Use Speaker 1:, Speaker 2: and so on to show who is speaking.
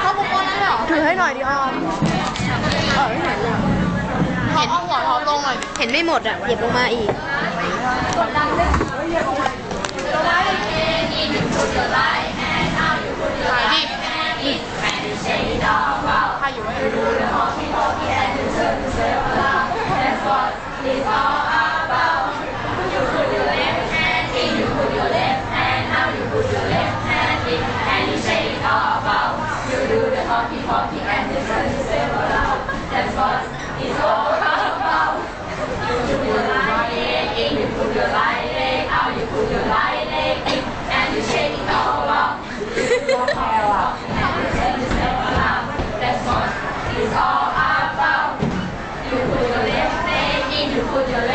Speaker 1: เข้าบุกคนนั้นเหรอถือ
Speaker 2: ให้หน่อยดิออมเออเห็นเลย
Speaker 1: เห็นเอาหัวเราลงหน่อย
Speaker 2: เห็นไม่หมดอะเหยียบลงมาอีก
Speaker 1: ถ่ายดิถ่ายอยู่ไว้ hockey, hockey, and his friends say hello. That's what it's all about. You put your right in, you put your right leg out, you put your right in, and you shake it all up. You put your life in, you Put your